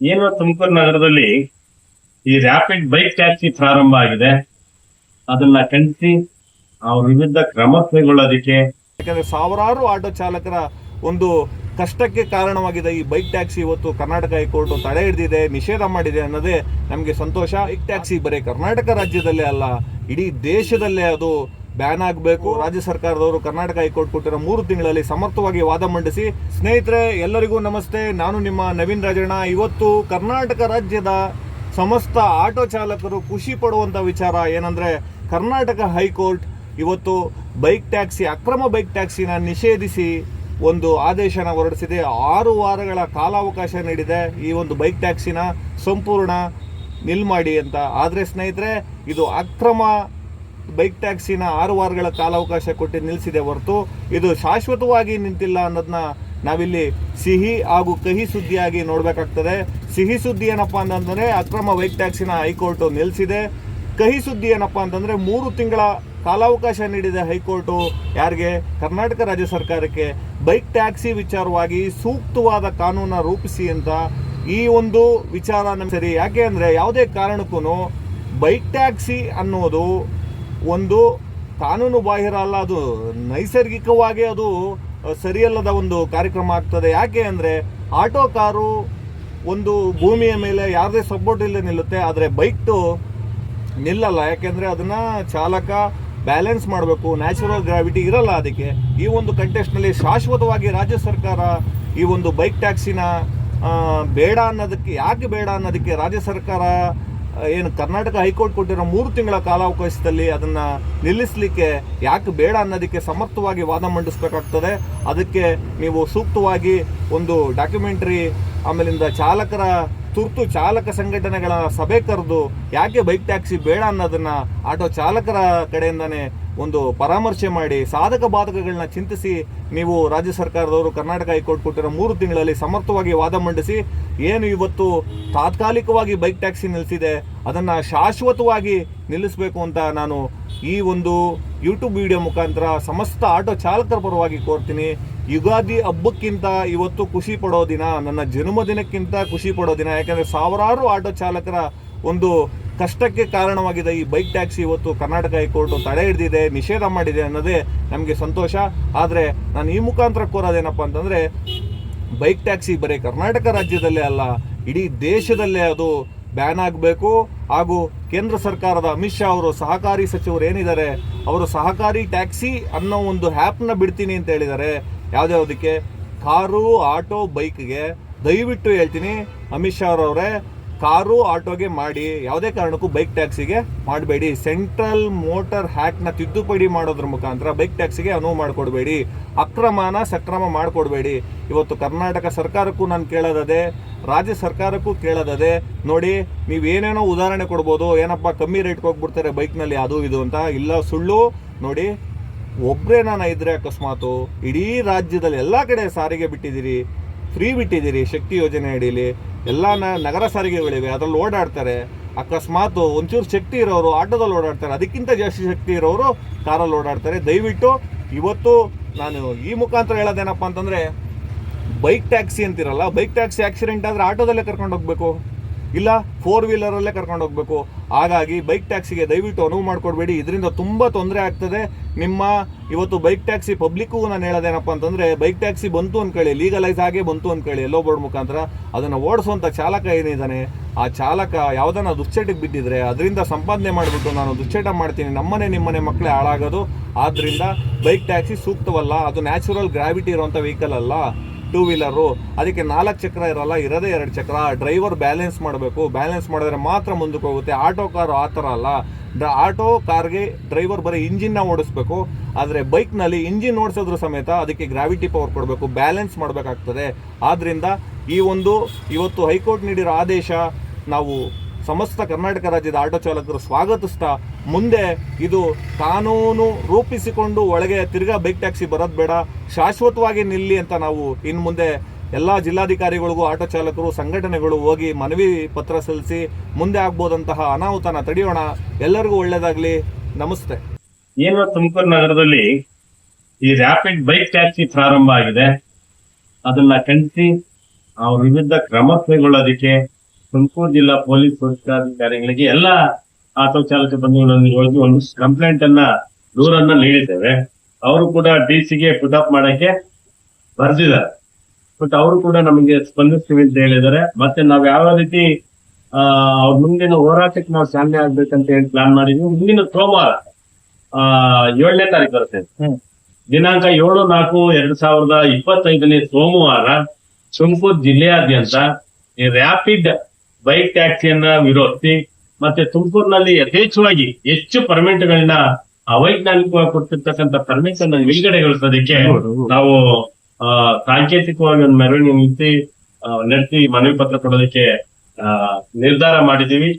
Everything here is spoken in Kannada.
ಏನು ತುಮಕೂರು ನಗರದಲ್ಲಿ ಈ ರ್ಯಾಪಿಡ್ ಬೈಕ್ ಟ್ಯಾಕ್ಸಿ ಪ್ರಾರಂಭ ಆಗಿದೆ. ಅದನ್ನ ಖಂಡಿಸಿ ಅವ್ರ ವಿರುದ್ಧ ಕ್ರಮ ಕೈಗೊಳ್ಳೋದಕ್ಕೆ ಯಾಕಂದ್ರೆ ಸಾವಿರಾರು ಆಟೋ ಚಾಲಕರ ಒಂದು ಕಷ್ಟಕ್ಕೆ ಕಾರಣವಾಗಿದೆ ಈ ಬೈಕ್ ಟ್ಯಾಕ್ಸಿ ಇವತ್ತು ಕರ್ನಾಟಕ ಹೈಕೋರ್ಟ್ ತಡೆ ಹಿಡಿದಿದೆ, ನಿಷೇಧ ಮಾಡಿದೆ ಅನ್ನೋದೇ ನಮಗೆ ಸಂತೋಷ. ಈ ಟ್ಯಾಕ್ಸಿ ಬರೀ ಕರ್ನಾಟಕ ರಾಜ್ಯದಲ್ಲೇ ಅಲ್ಲ, ಇಡೀ ದೇಶದಲ್ಲೇ ಅದು ಬ್ಯಾನ್ ಆಗಬೇಕು. ರಾಜ್ಯ ಸರ್ಕಾರದವರು ಕರ್ನಾಟಕ ಹೈಕೋರ್ಟ್ ಕೊಟ್ಟಿರೋ ಮೂರು ತಿಂಗಳಲ್ಲಿ ಸಮರ್ಥವಾಗಿ ವಾದ ಮಂಡಿಸಿ, ಸ್ನೇಹಿತರೆ, ಎಲ್ಲರಿಗೂ ನಮಸ್ತೆ. ನಾನು ನಿಮ್ಮ ನವೀನ್ ರಾಜಣ್ಣ. ಇವತ್ತು ಕರ್ನಾಟಕ ರಾಜ್ಯದ ಸಮಸ್ತ ಆಟೋ ಚಾಲಕರು ಖುಷಿ ಪಡುವಂಥ ವಿಚಾರ ಏನಂದರೆ, ಕರ್ನಾಟಕ ಹೈಕೋರ್ಟ್ ಇವತ್ತು ಬೈಕ್ ಟ್ಯಾಕ್ಸಿ, ಅಕ್ರಮ ಬೈಕ್ ಟ್ಯಾಕ್ಸಿನ ನಿಷೇಧಿಸಿ ಒಂದು ಆದೇಶನ ಹೊರಡಿಸಿದೆ. ಆರು ವಾರಗಳ ಕಾಲಾವಕಾಶ ನೀಡಿದೆ. ಈ ಒಂದು ಬೈಕ್ ಟ್ಯಾಕ್ಸಿನ ಸಂಪೂರ್ಣ ನಿಲ್ ಮಾಡಿ ಅಂತ. ಆದರೆ ಸ್ನೇಹಿತರೆ, ಇದು ಅಕ್ರಮ ಬೈಕ್ ಟ್ಯಾಕ್ಸಿನ ಆರು ವಾರಗಳ ಕಾಲಾವಕಾಶ ಕೊಟ್ಟು ನಿಲ್ಲಿಸಿದೆ ಹೊರತು ಇದು ಶಾಶ್ವತವಾಗಿ ನಿಂತಿಲ್ಲ ಅನ್ನೋದನ್ನ ನಾವಿಲ್ಲಿ ಸಿಹಿ ಹಾಗೂ ಕಹಿ ಸುದ್ದಿಯಾಗಿ ನೋಡಬೇಕಾಗ್ತದೆ. ಸಿಹಿ ಸುದ್ದಿ ಏನಪ್ಪ ಅಂತಂದ್ರೆ ಅಕ್ರಮ ಬೈಕ್ ಟ್ಯಾಕ್ಸಿನ ಹೈಕೋರ್ಟು ನಿಲ್ಲಿಸಿದೆ. ಕಹಿ ಸುದ್ದಿ ಏನಪ್ಪ ಅಂತಂದರೆ ಮೂರು ತಿಂಗಳ ಕಾಲಾವಕಾಶ ನೀಡಿದೆ ಹೈಕೋರ್ಟು ಯಾರಿಗೆ? ಕರ್ನಾಟಕ ರಾಜ್ಯ ಸರ್ಕಾರಕ್ಕೆ. ಬೈಕ್ ಟ್ಯಾಕ್ಸಿ ವಿಚಾರವಾಗಿ ಸೂಕ್ತವಾದ ಕಾನೂನ ರೂಪಿಸಿ ಅಂತ ಈ ಒಂದು ವಿಚಾರ ಸರಿ. ಯಾಕೆ ಅಂದರೆ ಯಾವುದೇ ಕಾರಣಕ್ಕೂ ಬೈಕ್ ಟ್ಯಾಕ್ಸಿ ಅನ್ನೋದು ಒಂದು ಕಾನೂನು ಬಾಹಿರ ಅಲ್ಲ, ಅದು ನೈಸರ್ಗಿಕವಾಗಿ ಅದು ಸರಿಯಲ್ಲದ ಒಂದು ಕಾರ್ಯಕ್ರಮ ಆಗ್ತದೆ. ಯಾಕೆ ಅಂದರೆ, ಆಟೋ ಕಾರು ಒಂದು ಭೂಮಿಯ ಮೇಲೆ ಯಾರದೇ ಸಪೋರ್ಟ್ ಇಲ್ಲದೆ ನಿಲ್ಲುತ್ತೆ, ಆದರೆ ಬೈಕ್ಟು ನಿಲ್ಲಲ್ಲ. ಯಾಕೆಂದರೆ ಅದನ್ನು ಚಾಲಕ ಬ್ಯಾಲೆನ್ಸ್ ಮಾಡಬೇಕು, ನ್ಯಾಚುರಲ್ ಗ್ರಾವಿಟಿ ಇರಲ್ಲ ಅದಕ್ಕೆ. ಈ ಒಂದು ಕಂಟೆಸ್ಟ್ನಲ್ಲಿ ಶಾಶ್ವತವಾಗಿ ರಾಜ್ಯ ಸರ್ಕಾರ ಈ ಒಂದು ಬೈಕ್ ಟ್ಯಾಕ್ಸಿನ ಬೇಡ ಅನ್ನೋದಕ್ಕೆ, ಯಾಕೆ ಬೇಡ ಅನ್ನೋದಕ್ಕೆ ರಾಜ್ಯ ಸರ್ಕಾರ ಏನು ಕರ್ನಾಟಕ ಹೈಕೋರ್ಟ್ ಕೊಟ್ಟಿರೋ ಮೂರು ತಿಂಗಳ ಕಾಲಾವಕಾಶದಲ್ಲಿ ಅದನ್ನು ನಿಲ್ಲಿಸಲಿಕ್ಕೆ ಯಾಕೆ ಬೇಡ ಅನ್ನೋದಕ್ಕೆ ಸಮರ್ಥವಾಗಿ ವಾದ ಮಂಡಿಸಬೇಕಾಗ್ತದೆ. ಅದಕ್ಕೆ ನೀವು ಸೂಕ್ತವಾಗಿ ಒಂದು ಡಾಕ್ಯುಮೆಂಟ್ರಿ ಆಮೇಲಿಂದ ಚಾಲಕರ ತುರ್ತು ಚಾಲಕ ಸಂಘಟನೆಗಳ ಸಭೆ ಕರೆದು ಯಾಕೆ ಬೈಕ್ ಟ್ಯಾಕ್ಸಿ ಬೇಡ ಅನ್ನೋದನ್ನ ಆಟೋ ಚಾಲಕರ ಕಡೆಯಿಂದನೇ ಒಂದು ಪರಾಮರ್ಶೆ ಮಾಡಿ ಸಾಧಕ ಬಾಧಕಗಳನ್ನ ಚಿಂತಿಸಿ ನೀವು ರಾಜ್ಯ ಸರ್ಕಾರದವರು ಕರ್ನಾಟಕ ಹೈಕೋರ್ಟ್ ಕೊಟ್ಟಿರೋ ಮೂರು ತಿಂಗಳಲ್ಲಿ ಸಮರ್ಥವಾಗಿ ವಾದ ಮಂಡಿಸಿ ಏನು ಇವತ್ತು ತಾತ್ಕಾಲಿಕವಾಗಿ ಬೈಕ್ ಟ್ಯಾಕ್ಸಿ ನಿಲ್ಲಿಸಿದೆ ಅದನ್ನು ಶಾಶ್ವತವಾಗಿ ನಿಲ್ಲಿಸಬೇಕು ಅಂತ ನಾನು ಈ ಒಂದು ಯೂಟ್ಯೂಬ್ ವಿಡಿಯೋ ಮುಖಾಂತರ ಸಮಸ್ತ ಆಟೋ ಚಾಲಕರ ಪರವಾಗಿ ಕೋರ್ತೀನಿ. ಯುಗಾದಿ ಹಬ್ಬಕ್ಕಿಂತ ಇವತ್ತು ಖುಷಿ ಪಡೋ ದಿನ, ನನ್ನ ಜನ್ಮದಿನಕ್ಕಿಂತ ಖುಷಿ ಪಡೋ ದಿನ. ಯಾಕಂದರೆ ಸಾವಿರಾರು ಆಟೋ ಚಾಲಕರ ಒಂದು ಕಷ್ಟಕ್ಕೆ ಕಾರಣವಾಗಿದೆ ಈ ಬೈಕ್ ಟ್ಯಾಕ್ಸಿ ಇವತ್ತು ಕರ್ನಾಟಕ ಹೈಕೋರ್ಟ್ ತಡೆ ಹಿಡಿದಿದೆ, ನಿಷೇಧ ಮಾಡಿದೆ ಅನ್ನೋದೇ ನಮಗೆ ಸಂತೋಷ. ಆದರೆ ನಾನು ಈ ಮುಖಾಂತರ ಕೋರೋದೇನಪ್ಪ ಅಂತಂದರೆ ಬೈಕ್ ಟ್ಯಾಕ್ಸಿ ಬರೀ ಕರ್ನಾಟಕ ರಾಜ್ಯದಲ್ಲೇ ಅಲ್ಲ, ಇಡೀ ದೇಶದಲ್ಲೇ ಅದು ಬ್ಯಾನ್ ಆಗಬೇಕು. ಹಾಗೂ ಕೇಂದ್ರ ಸರ್ಕಾರದ ಅಮಿತ್ ಶಾ ಅವರು ಸಹಕಾರಿ ಸಚಿವರು ಏನಿದ್ದಾರೆ, ಅವರು ಸಹಕಾರಿ ಟ್ಯಾಕ್ಸಿ ಅನ್ನೋ ಒಂದು ಆ್ಯಪ್ನ ಬಿಡ್ತೀನಿ ಅಂತ ಹೇಳಿದ್ದಾರೆ. ಯಾವುದ್ಯಾವುದಕ್ಕೆ ಕಾರು, ಆಟೋ ಬೈಕ್ಗೆ ದಯವಿಟ್ಟು ಹೇಳ್ತೀನಿ, ಅಮಿತ್ ಶಾ ಅವರವರೇ ಕಾರು ಆಟೋಗೆ ಮಾಡಿ ಯಾವುದೇ ಕಾರಣಕ್ಕೂ ಬೈಕ್ ಟ್ಯಾಕ್ಸಿಗೆ ಮಾಡಬೇಡಿ. ಸೆಂಟ್ರಲ್ ಮೋಟರ್ ಹ್ಯಾಕ್ನ ತಿದ್ದುಪಡಿ ಮಾಡೋದ್ರ ಮುಖಾಂತರ ಬೈಕ್ ಟ್ಯಾಕ್ಸಿಗೆ ಅನುವು ಮಾಡಿಕೊಡ್ಬೇಡಿ. ಅಕ್ರಮನ ಸಕ್ರಮ ಮಾಡಿಕೊಡ್ಬೇಡಿ. ಇವತ್ತು ಕರ್ನಾಟಕ ಸರ್ಕಾರಕ್ಕೂ ನಾನು ಕೇಳೋದದೆ, ರಾಜ್ಯ ಸರ್ಕಾರಕ್ಕೂ ಕೇಳೋದದೆ, ನೋಡಿ ನೀವು ಏನೇನೋ ಉದಾಹರಣೆ ಕೊಡ್ಬೋದು, ಏನಪ್ಪ ಕಮ್ಮಿ ರೇಟ್ಗೆ ಹೋಗ್ಬಿಡ್ತಾರೆ ಬೈಕ್ನಲ್ಲಿ ಅದು ಇದು ಅಂತ. ಇಲ್ಲ ಸುಳ್ಳು, ನೋಡಿ ಒಬ್ಬರೇ ನಾನು ಇದ್ರೆ ಅಕಸ್ಮಾತು ಇಡೀ ರಾಜ್ಯದಲ್ಲಿ ಎಲ್ಲ ಕಡೆ ಸಾರಿಗೆ ಬಿಟ್ಟಿದ್ದೀರಿ ಫ್ರೀ ಬಿಟ್ಟಿದ್ದೀರಿ, ಶಕ್ತಿ ಯೋಜನೆ ಅಡಿಯಲ್ಲಿ ಎಲ್ಲ ನಗರ ಸಾರಿಗೆಗಳಿವೆ ಅದರಲ್ಲಿ ಓಡಾಡ್ತಾರೆ. ಅಕಸ್ಮಾತ್ ಒಂಚೂರು ಶಕ್ತಿ ಇರೋರು, ಆಟೋದಲ್ಲಿ ಓಡಾಡ್ತಾರೆ. ಅದಕ್ಕಿಂತ ಜಾಸ್ತಿ ಶಕ್ತಿ ಇರೋರು ಕಾರಲ್ಲಿ ಓಡಾಡ್ತಾರೆ. ದಯವಿಟ್ಟು ಇವತ್ತು ನಾನು ಈ ಮುಖಾಂತರ ಹೇಳೋದೇನಪ್ಪ ಅಂತಂದರೆ, ಬೈಕ್ ಟ್ಯಾಕ್ಸಿ ಅಂತಿರಲ್ಲ, ಬೈಕ್ ಟ್ಯಾಕ್ಸಿ ಆಕ್ಸಿಡೆಂಟ್ ಆದರೆ ಆಟೋದಲ್ಲೇ ಕರ್ಕೊಂಡು ಹೋಗಬೇಕು. ಇಲ್ಲ ಫೋರ್ ವೀಲರಲ್ಲೇ ಕರ್ಕೊಂಡು ಹೋಗಬೇಕು. ಹಾಗಾಗಿ ಬೈಕ್ ಟ್ಯಾಕ್ಸಿಗೆ ದಯವಿಟ್ಟು ಅನುವು ಮಾಡಿಕೊಡ್ಬೇಡಿ. ಇದರಿಂದ ತುಂಬ ತೊಂದರೆ ಆಗ್ತದೆ. ನಿಮ್ಮ ಇವತ್ತು ಬೈಕ್ ಟ್ಯಾಕ್ಸಿ ಪಬ್ಲಿಕ್ಗೂ ನಾನು ಹೇಳೋದೇನಪ್ಪ ಅಂತಂದರೆ ಬೈಕ್ ಟ್ಯಾಕ್ಸಿ ಬಂತು ಅಂದ್ಕೊಳ್ಳಿ ಲೀಗಲೈಸ್ ಆಗೇ ಬಂತು ಅಂದ್ಕೊಳ್ಳಿ ಎಲ್ಲೋ ಬೋರ್ಡ್ ಮುಖಾಂತರ. ಅದನ್ನು ಓಡಿಸುವಂಥ ಚಾಲಕ ಏನಿದ್ದಾನೆ ಆ ಚಾಲಕ ಯಾವುದನ್ನ ದುಶ್ಚಟಕ್ಕೆ ಬಿದ್ದಿದ್ರೆ, ಅದರಿಂದ ಸಂಪಾದನೆ ಮಾಡಿಬಿಟ್ಟು ನಾನು ದುಶ್ಚಟ ಮಾಡ್ತೀನಿ. ನಮ್ಮನೆ ನಿಮ್ಮನೆ ಮಕ್ಕಳೇ ಹಾಳಾಗೋದು. ಆದ್ದರಿಂದ ಬೈಕ್ ಟ್ಯಾಕ್ಸಿ ಸೂಕ್ತವಲ್ಲ, ಅದು ನ್ಯಾಚುರಲ್ ಗ್ರಾವಿಟಿ ಇರುವಂಥ ವೆಹಿಕಲ್ ಅಲ್ಲ. ಟೂ ವೀಲರು ಅದಕ್ಕೆ ನಾಲ್ಕು ಚಕ್ರ ಇರಲ್ಲ, ಇರೋದೇ ಎರಡು ಚಕ್ರ. ಡ್ರೈವರ್ ಬ್ಯಾಲೆನ್ಸ್ ಮಾಡಬೇಕು. ಬ್ಯಾಲೆನ್ಸ್ ಮಾಡಿದ್ರೆ ಮಾತ್ರ ಮುಂದಕ್ಕೆ ಹೋಗುತ್ತೆ. ಆಟೋ ಕಾರು ಆ ಥರ ಅಲ್ಲ. ಆಟೋ ಕಾರ್ಗೆ ಡ್ರೈವರ್ ಬರೀ ಇಂಜಿನ್ನ ಓಡಿಸ್ಬೇಕು. ಆದರೆ ಬೈಕ್ನಲ್ಲಿ ಇಂಜಿನ್ ಓಡಿಸೋದ್ರ ಸಮೇತ ಅದಕ್ಕೆ ಗ್ರಾವಿಟಿ ಪವರ್ ಕೊಡಬೇಕು. ಬ್ಯಾಲೆನ್ಸ್ ಮಾಡಬೇಕಾಗ್ತದೆ. ಆದ್ದರಿಂದ ಈ ಒಂದು ಇವತ್ತು ಹೈಕೋರ್ಟ್ ನೀಡಿರೋ ಆದೇಶ ನಾವು ಸಮಸ್ತ ಕರ್ನಾಟಕ ರಾಜ್ಯದ ಆಟೋ ಚಾಲಕರು ಸ್ವಾಗತಿಸ್ತಾ ಮುಂದೆ ಇದು ಕಾನೂನು ರೂಪಿಸಿಕೊಂಡು ಒಳಗೆ ತಿರ್ಗಾ ಬೈಕ್ ಟ್ಯಾಕ್ಸಿ ಬರೋದು ಬೇಡ, ಶಾಶ್ವತವಾಗಿ ನಿಲ್ಲಿ ಅಂತ ನಾವು ಇನ್ನು ಮುಂದೆ ಎಲ್ಲ ಜಿಲ್ಲಾಧಿಕಾರಿಗಳಿಗೂ, ಆಟೋ ಚಾಲಕರು, ಸಂಘಟನೆಗಳು ಹೋಗಿ ಮನವಿ ಪತ್ರ ಸಲ್ಲಿಸಿ ಮುಂದೆ ಆಗ್ಬೋದಂತಹ ಅನಾಹುತನ ತಡೆಯೋಣ. ಎಲ್ಲರಿಗೂ ಒಳ್ಳೇದಾಗ್ಲಿ. ನಮಸ್ತೆ. ಏನು ತುಮಕೂರು ನಗರದಲ್ಲಿ ಈ ರ್ಯಾಪಿಡ್ ಬೈಕ್ ಟ್ಯಾಕ್ಸಿ ಪ್ರಾರಂಭ ಆಗಿದೆ. ಅದನ್ನ ಖಂಡಿಸಿ ಅವ್ರ ವಿರುದ್ಧ ಕ್ರಮ ಕೈಗೊಳ್ಳೋದಕ್ಕೆ ತುಮಕೂರು ಜಿಲ್ಲಾ ಪೊಲೀಸ್ ವರಿಷ್ಠಾಧಿಕಾರಿಗಳಿಗೆ ಎಲ್ಲ ಆಟೋ ಚಾಲಕ ಬಂಧುಗಳಲ್ಲಿ ಹೋಗಿ ಒಂದು ಕಂಪ್ಲೇಂಟ್ ಅನ್ನ ದೂರನ್ನ ನೀಡಿದ್ದೇವೆ. ಅವರು ಕೂಡ ಡಿ ಸಿಗೆ ಪುಟ್ ಅಪ್ ಮಾಡಕ್ಕೆ ಬರ್ದಿದ್ದಾರೆ. ಬಟ್ ಅವರು ಕೂಡ ನಮಗೆ ಸ್ಪಂದಿಸ್ತೀವಿ ಅಂತ ಹೇಳಿದ್ದಾರೆ. ಮತ್ತೆ ನಾವ್ ಯಾವ ರೀತಿ ಅವ್ರ ಮುಂದಿನ ಹೋರಾಟಕ್ಕೆ ನಾವು ಚಾಲನೆ ಆಗ್ಬೇಕಂತ ಹೇಳಿ ಪ್ಲಾನ್ ಮಾಡಿದ್ವಿ. ಮುಂದಿನ ಸೋಮವಾರ ಆ ಏಳನೇ ತಾರೀಕು ಬರುತ್ತೆ. ದಿನಾಂಕ ಏಳು ನಾಲ್ಕು ಎರಡ್ ಸಾವಿರದ ಇಪ್ಪತ್ತೈದನೇ ಸೋಮವಾರ ತುಮಕೂರು ಜಿಲ್ಲೆಯಾದ್ಯಂತ ಈ ರ್ಯಾಪಿಡ್ ಬೈಕ್ ಟ್ಯಾಕ್ಸಿಯನ್ನ ವಿರೋಧಿಸಿ ಮತ್ತೆ ತುಮಕೂರಿನಲ್ಲಿ ಯಥೇಚ್ಛವಾಗಿ ಹೆಚ್ಚು ಪರ್ಮಿಟ್ ಗಳನ್ನ ಅವೈಜ್ಞಾನಿಕವಾಗಿ ಕೊಟ್ಟಿರ್ತಕ್ಕಂಥ ಪರ್ಮಿಟ್ ಅನ್ನ ವಿಂಗಡೆಗೊಳಿಸೋದಕ್ಕೆ ನಾವು ಆ ಸಾಂಕೇತಿಕವಾಗಿ ಒಂದು ಮೆರವಣಿಗೆ ನಿಂತಿ ನಡೆಸಿ ಮನವಿ ಪತ್ರ ಕೊಡೋದಕ್ಕೆ ನಿರ್ಧಾರ ಮಾಡಿದೀವಿ